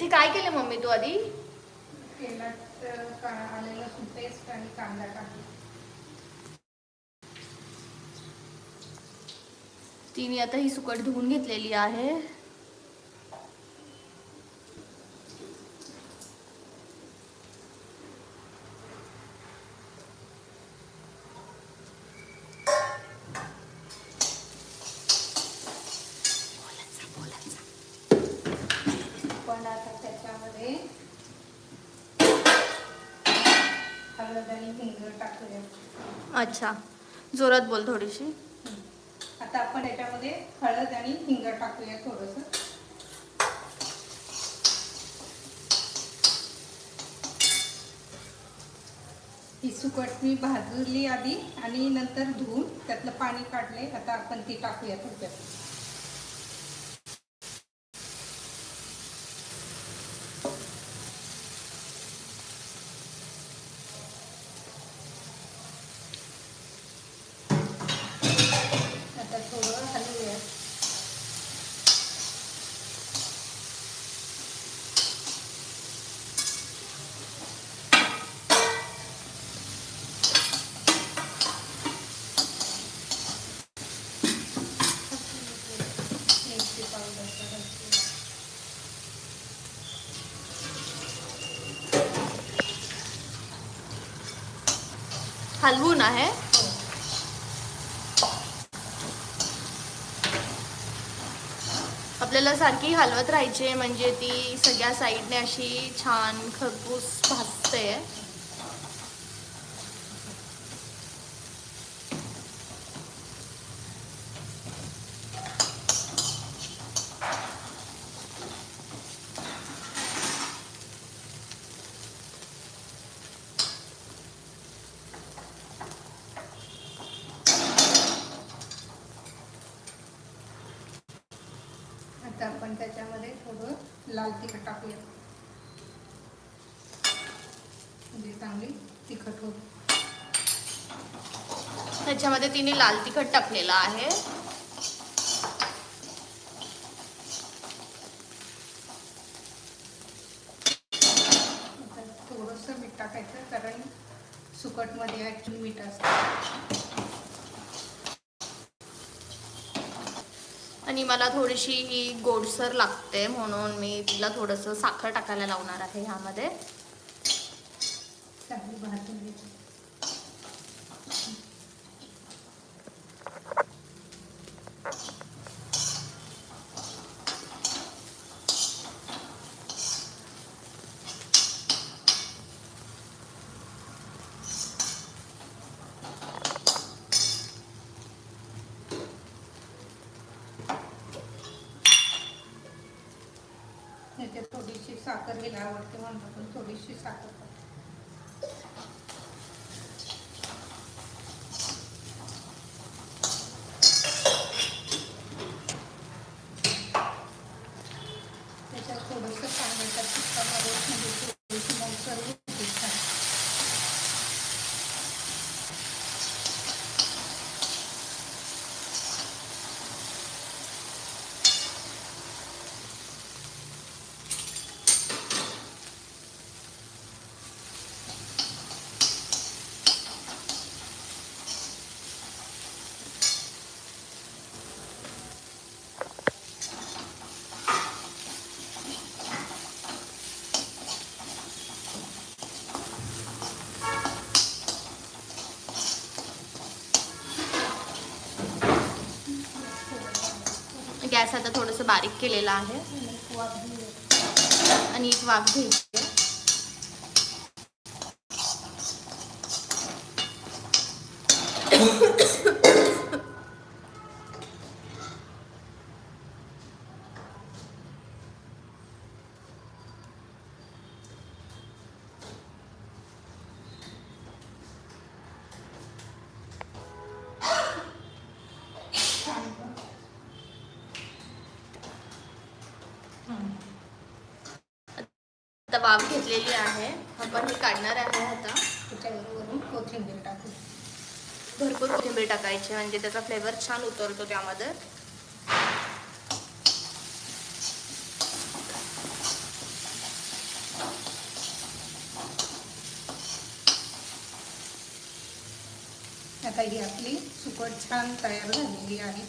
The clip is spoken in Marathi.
इथे काय केलं मम्मी तू आधी? तेलात अ, का लसूण पेस्ट आणि कांदा टाकला तिने आता ही सुकट धुवून घेतलेली आहे पण आता त्याच्यामध्ये हळद आणि हिंग टाकूया. अच्छा. जोरात बोल थोडीशी. आता आपण याच्यामध्ये हळद आणि हिंग टाकूया थोडस. ही सुकट मी भाजली आधी आणि नंतर धुवून त्यातलं पाणी काढले. आता आपण ती टाकूया थोडक्यात आता थोडं हलवूया मिरची पावडर टाकायची. हलवून आहे. आपल्याला सारखी हलवत राहायची म्हणजे ती सगळ्या साईडने अशी छान खरपूस भासते आता आपण त्याच्यामध्ये थोडं लाल तिखट टाकूया. म्हणजे चांगली तिखट होईल. त्याच्यामध्ये तिने लाल तिखट टाकलेलं आहे. थोडंसं मीठ टाकायचं कारण सुकटमध्ये ॲक्च्युली मीठ असतं. आणि मला थोडीशी ही गोडसर लागते म्हणून मी तिला थोडंसं साखर टाकायला लावणार आहे ह्यामध्ये चांगली भाजून घ्यायची त्याच्यात थोडीशी साखर हिला आवडते म्हणून पण थोडीशी साखर टाकू. त्याच्यात थोडंसं पाण्याचा चिक्का मारून म्हणजे थोडीशी मऊसर होते छान. गॅस आता थोडंसं बारीक केलेलं आहे. आणि एक वाफ घ्यायची वाफ घेतलेली आहे. आपण ही काढणार आहे आता. कोथिंबीर टाकू. भरपूर कोथिंबीर टाकायची म्हणजे त्याचा फ्लेवर छान उतरतो त्यामध्ये. आता ही आपली सुकट छान तयार झालेली आहे.